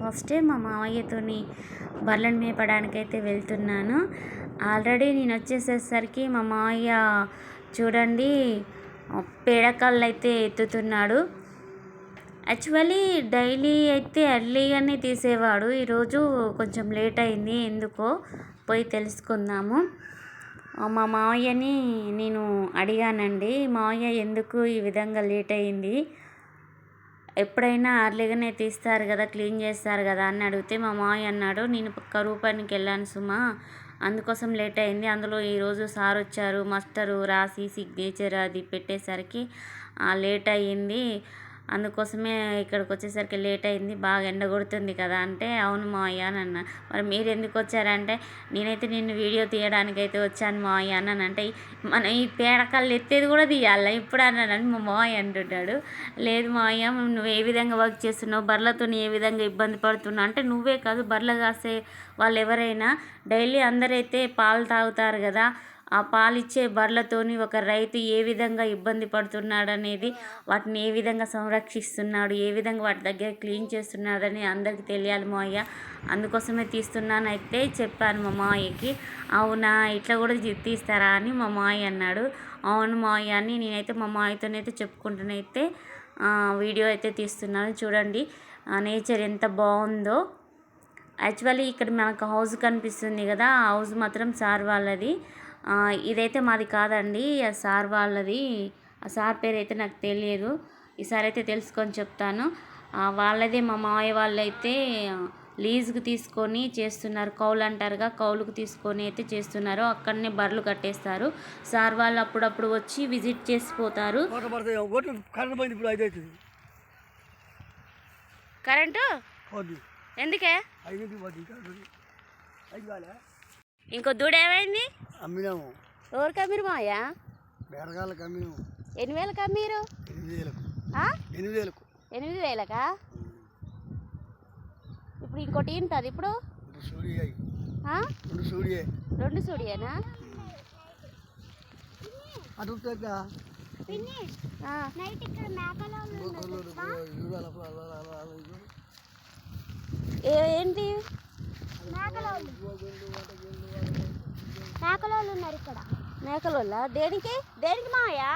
First time మా మామయ్యతోని బర్రెలను మేపడానికైతే వెళ్తున్నాను. ఆల్రెడీ నేను వచ్చేసేసరికి మా మామయ్య చూడండి పేడకళ్ళు అయితే ఎత్తుతున్నాడు. యాక్చువల్లీ డైలీ అయితే ఎర్లీగానే తీసేవాడు. ఈరోజు కొంచెం లేట్ అయింది ఎందుకో పోయి తెలుసుకుందాము. మా మామయ్యని నేను అడిగానండి మావయ్య ఎందుకు ఈ విధంగా లేట్ అయింది ఎప్పుడైనా అర్లీగానే తీస్తారు కదా క్లీన్ చేస్తారు కదా అని అడిగితే మా మామయ్య అన్నాడు నేను కరువు పనికి వెళ్ళాను సుమా అందుకోసం లేట్ అయింది. అందులో ఈరోజు సార్ వచ్చారు మాస్టరు రాసి సిగ్నేచర్ అది పెట్టేసరికి లేట్ అయ్యింది. అందుకోసమే ఇక్కడికి వచ్చేసరికి లేట్ అయింది బాగా ఎండ కొడుతుంది కదా అంటే అవును మావయ్య అని అన్న మరి మీరు ఎందుకు వచ్చారంటే నేనైతే నిన్ను వీడియో తీయడానికి అయితే వచ్చాను మావయ్య అని అంటే మన ఈ పేడకళ్ళు ఎత్తేది కూడా తీయాలి ఇప్పుడు అన్నానని మా మావయ్య అంటుంటాడు. లేదు మావయ్య నువ్వు ఏ విధంగా వర్క్ చేస్తున్నావు బర్రెలతో ఏ విధంగా ఇబ్బంది పడుతున్నావు అంటే నువ్వే కాదు బర్రెలు కాసే వాళ్ళు ఎవరైనా డైలీ అందరైతే పాలు తాగుతారు కదా ఆ పాలిచ్చే బర్రెలతోని ఒక రైతు ఏ విధంగా ఇబ్బంది పడుతున్నాడు అనేది వాటిని ఏ విధంగా సంరక్షిస్తున్నాడు ఏ విధంగా వాటి దగ్గర క్లీన్ చేస్తున్నాడని అందరికీ తెలియాలి మావయ్య. అందుకోసమే తీస్తున్నానైతే చెప్పాను మా మావయ్యకి. అవునా ఇట్లా కూడా తీస్తారా అని మా మావయ్య అన్నాడు. అవును మావయ్య అని నేనైతే మా మావయ్యతోనైతే చెప్పుకుంటూనైతే వీడియో అయితే తీస్తున్నాను. చూడండి నేచర్ ఎంత బాగుందో. యాక్చువల్లీ ఇక్కడ మనకు హౌస్ కనిపిస్తుంది కదా ఆ హౌస్ మాత్రం సార్ వాళ్ళది. ఇదైతే మాది కాదండి ఆ సార్ వాళ్ళది. ఆ సార్ పేరు అయితే నాకు తెలియదు. ఈసారి అయితే తెలుసుకొని చెప్తాను. వాళ్ళదే మా మావయ్య వాళ్ళు అయితే లీజుకు తీసుకొని చేస్తున్నారు. కౌలు అంటారుగా కౌలుకు తీసుకొని అయితే చేస్తున్నారు. అక్కడనే బర్రెలు కట్టేస్తారు. సార్ వాళ్ళు అప్పుడప్పుడు వచ్చి విజిట్ చేసిపోతారు. కరెంటు ఎందుకే? ఇంకో దూడ ఏమైంది అమ్మినాము ఎవరికి అమ్మిరు మాయా బేరగాళ్ళకి అమ్మినాము ఎన్ని వేలకు అమ్మిరు ఎనిమిది వేలకు ఆ? ఎనిమిది వేలకు ఎనిమిది వేలకా ఇప్పుడు ఇంకోటి ఉంటుంది ఇప్పుడు రెండు సూడియే రెండు సూడియేనా. ఏ- ఏంటి మేకలోళ్ళు ఉన్నారు ఇక్కడ. మేకలోళ్ళ? దేనికి? దేనికి మాయా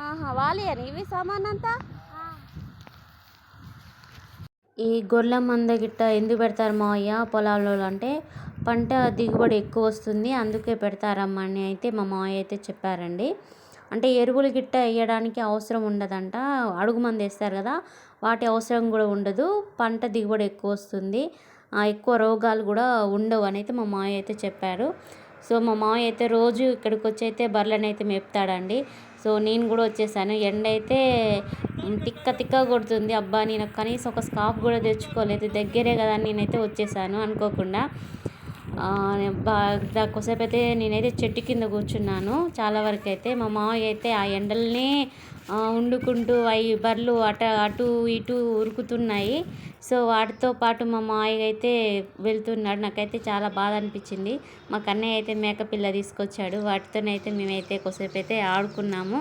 ఆహా వాలి అని ఇవి సామాన్ అంతా ఈ గొర్రెల మంద గిట్ట ఎందుకు పెడతారు మావయ్య? పొలాల్లో అంటే పంట దిగుబడి ఎక్కువ వస్తుంది అందుకే పెడతారమ్మా అని అయితే మా మావయ్య అయితే చెప్పారండి. అంటే ఎరువులు గిట్ట వేయడానికి అవసరం ఉండదంట. అడుగు మంది వేస్తారు కదా వాటి అవసరం కూడా ఉండదు. పంట దిగుబడి ఎక్కువ వస్తుంది. ఎక్కువ రోగాలు కూడా ఉండవు అని అయితే మా మామయ్య అయితే చెప్పారు. సో మా మామయ్య అయితే రోజు ఇక్కడికి వచ్చి అయితే బర్రెలను అయితే మేపుతాడండి. సో నేను కూడా వచ్చేసాను. ఎండ అయితే తిక్క తిక్క కొడుతుంది. అబ్బా నేను కనీసం ఒక స్కార్ఫ్ కూడా తెచ్చుకోలేదు. దగ్గరే కదా నేనైతే వచ్చేసాను అనుకోకుండా. బాగా కొద్దిసేపు అయితే నేనైతే చెట్టు కింద కూర్చున్నాను. చాలా వరకు అయితే మా మావయ్య అయితే ఆ ఎండలనే వండుకుంటూ అవి బర్రెలు అట అటు ఇటు ఉరుకుతున్నాయి. సో వాటితో పాటు మా మావయ్య అయితే వెళ్తున్నాడు. నాకైతే చాలా బాధ అనిపించింది. మా కన్నయ్య అయితే మేకపిల్ల తీసుకొచ్చాడు. వాటితోనైతే మేమైతే కొసేపు అయితే ఆడుకున్నాము.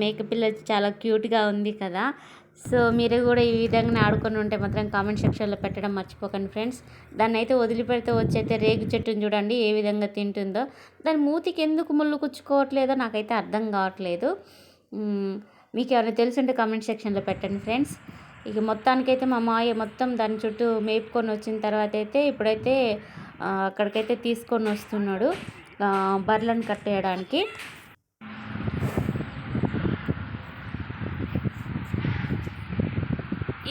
మేకపిల్ల చాలా క్యూట్గా ఉంది కదా. సో మీరు కూడా ఈ విధంగా ఆడుకొని ఉంటే మాత్రం కామెంట్ సెక్షన్లో పెట్టడం మర్చిపోకండి ఫ్రెండ్స్ దాన్ని అయితే వదిలిపెడితే వచ్చైతే రేగు చెట్టును చూడండి ఏ విధంగా తింటుందో. దాని మూతికి ఎందుకు ముళ్ళు కుచ్చుకోవట్లేదో నాకైతే అర్థం కావట్లేదు. మీకు ఎవరైనా తెలుసుంటే కామెంట్ సెక్షన్లో పెట్టండి ఫ్రెండ్స్ ఇక మొత్తానికైతే మా మాయ మొత్తం దాని చుట్టూ మేపుకొని వచ్చిన తర్వాత అయితే ఇప్పుడైతే అక్కడికైతే తీసుకొని వస్తున్నాడు. బర్రెలను కట్టేయడానికి.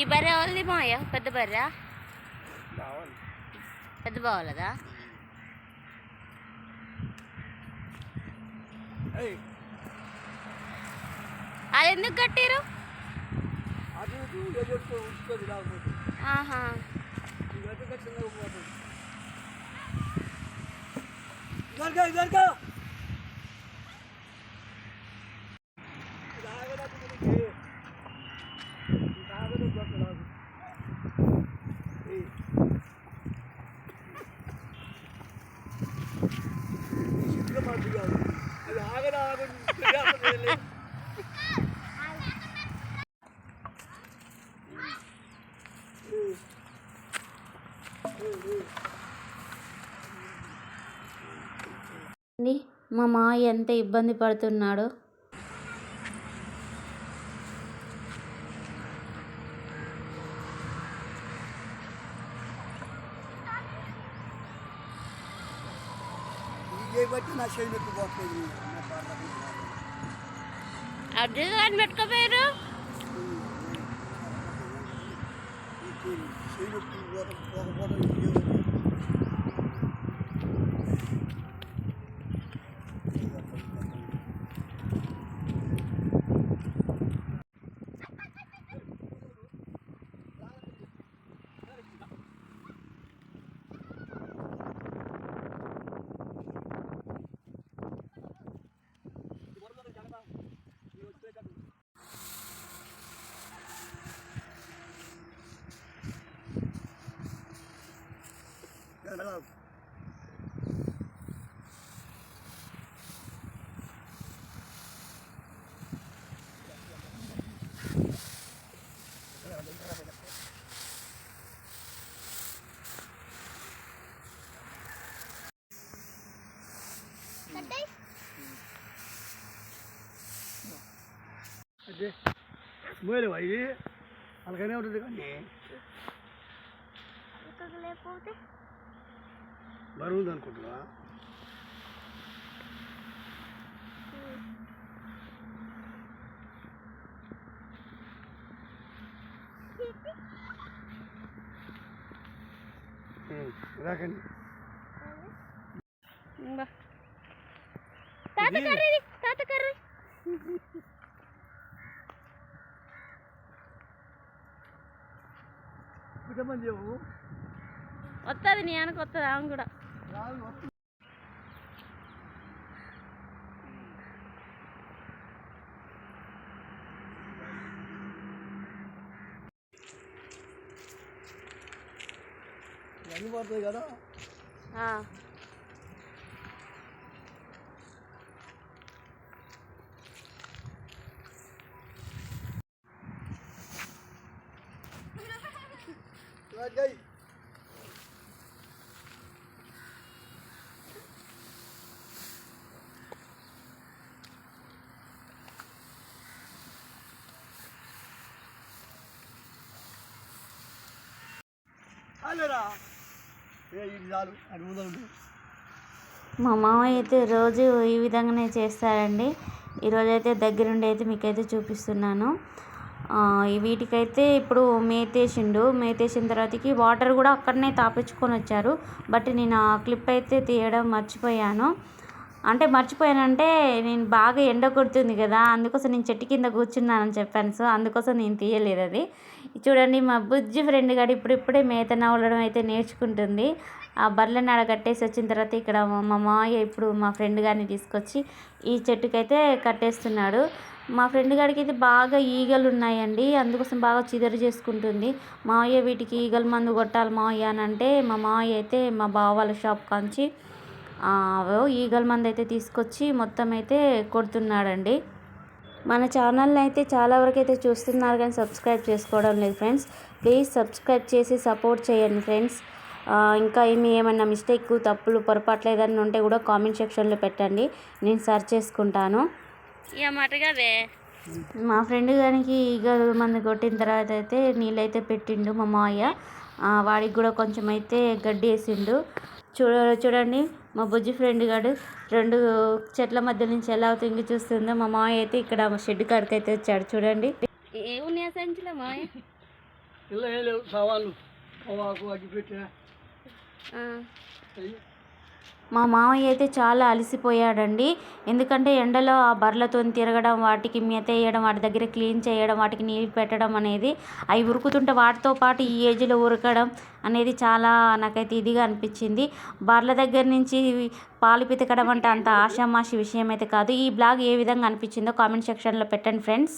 ఈ బర్రె వాళ్ళది మాయ? పెద్ద బర్రె? పెద్ద బావాలదా అది ఎందుకు కట్టారు? ఆహా. ఆగదు ఆగదు మా మాయ ఎంత ఇబ్బంది పడుతున్నాడు. నా నా పాట అడ్డు కానీ పెట్టుకోపోయారు చేయి అదే మూయలేవా ఇది అలాగనే ఉంటుంది కానీ బరువు ఉంది అనుకుంటున్నా రాకండి తాత కర్రీ తాత కర్రీ కుటుంబం చెవు వస్తుంది నీ వెనక వస్తుంది ఆమె కూడా. పడుతుంది కదా. ఉండు. మా మామయ్య అయితే రోజు ఈ విధంగానే చేస్తారండి. ఈరోజు అయితే దగ్గరుండి అయితే మీకైతే చూపిస్తున్నాను. వీటికైతే ఇప్పుడు మేతేసిండు. మేతేసిన తర్వాతకి వాటర్ కూడా అక్కడనే తాపించుకొని వచ్చారు. బట్ నేను ఆ క్లిప్ అయితే తీయడం మర్చిపోయాను. అంటే మర్చిపోయానంటే నేను బాగా ఎండ కొడుతుంది కదా అందుకోసం నేను చెట్టు కింద కూర్చున్నానని చెప్పాను. సో అందుకోసం నేను తీయలేదు అది. చూడండి మా బుజ్జి ఫ్రెండ్ గారు ఇప్పుడిప్పుడే మేత నవ్వడం అయితే నేర్చుకుంటుంది. ఆ బర్రెలను ఆడ కట్టేసి వచ్చిన తర్వాత ఇక్కడ మా మామయ్య ఇప్పుడు మా ఫ్రెండ్ గారిని తీసుకొచ్చి ఈ చెట్టుకైతే కట్టేస్తున్నాడు. మా ఫ్రెండ్ గారికి అయితే బాగా ఈగలు ఉన్నాయండి అందుకోసం బాగా చిదరు చేసుకుంటుంది. మావయ్య వీటికి ఈగల మందు కొట్టాలి మావయ్య అని అంటే మా మావయ్య అయితే మా బావ వాళ్ళ షాప్ కాంచి ఈగల మందు అయితే తీసుకొచ్చి మొత్తం అయితే కొడుతున్నాడండి. మన ఛానల్ని అయితే చాలా వరకు అయితే చూస్తున్నారు కానీ సబ్స్క్రైబ్ చేసుకోవడం లేదు ఫ్రెండ్స్. ప్లీజ్ సబ్స్క్రైబ్ చేసి సపోర్ట్ చేయండి ఫ్రెండ్స్. ఇంకా ఏమి ఏమైనా మిస్టేక్ తప్పులు పొరపాట్లు ఏదైనా ఉంటే కూడా కామెంట్ సెక్షన్లో పెట్టండి. నేను సర్చ్ చేసుకుంటాను. మా ఫ్రెండ్ గారికి ఈగల మందు కొట్టిన తర్వాత అయితే నీళ్ళైతే పెట్టిండు మా మావయ్య. ఆ, వాడికి కూడా కొంచెం అయితే గడ్డి వేసిండు. చూడ చూడండి మా బుజ్జి ఫ్రెండ్ గాడు రెండు చెట్ల మధ్య నుంచి ఎలా తింగి చూస్తుందో మా మావయ్య అయితే ఇక్కడ మా షెడ్ కాడికి అయితే వచ్చాడు. చూడండి. ఏమున్నాయి సంచులో మావయ్య? సవాళ్ళు పెట్టిన మా మామయ్య అయితే చాలా అలసిపోయాడండి. ఎందుకంటే ఎండలో ఆ బర్రెలతో తిరగడం వాటికి మేత వేయడం వాటి దగ్గర క్లీన్ చేయడం వాటికి నీళ్ళు పెట్టడం అనేది అవి ఉరుకుతుంటే వాటితో పాటు ఈ ఏజ్లో ఉరకడం అనేది చాలా నాకైతే ఇదిగా అనిపించింది. బర్రెల దగ్గర నుంచి పాలు పితకడం అంటే అంత ఆషామాషి విషయం అయితే కాదు. ఈ బ్లాగ్ ఏ విధంగా అనిపించిందో కామెంట్ సెక్షన్లో పెట్టండి ఫ్రెండ్స్.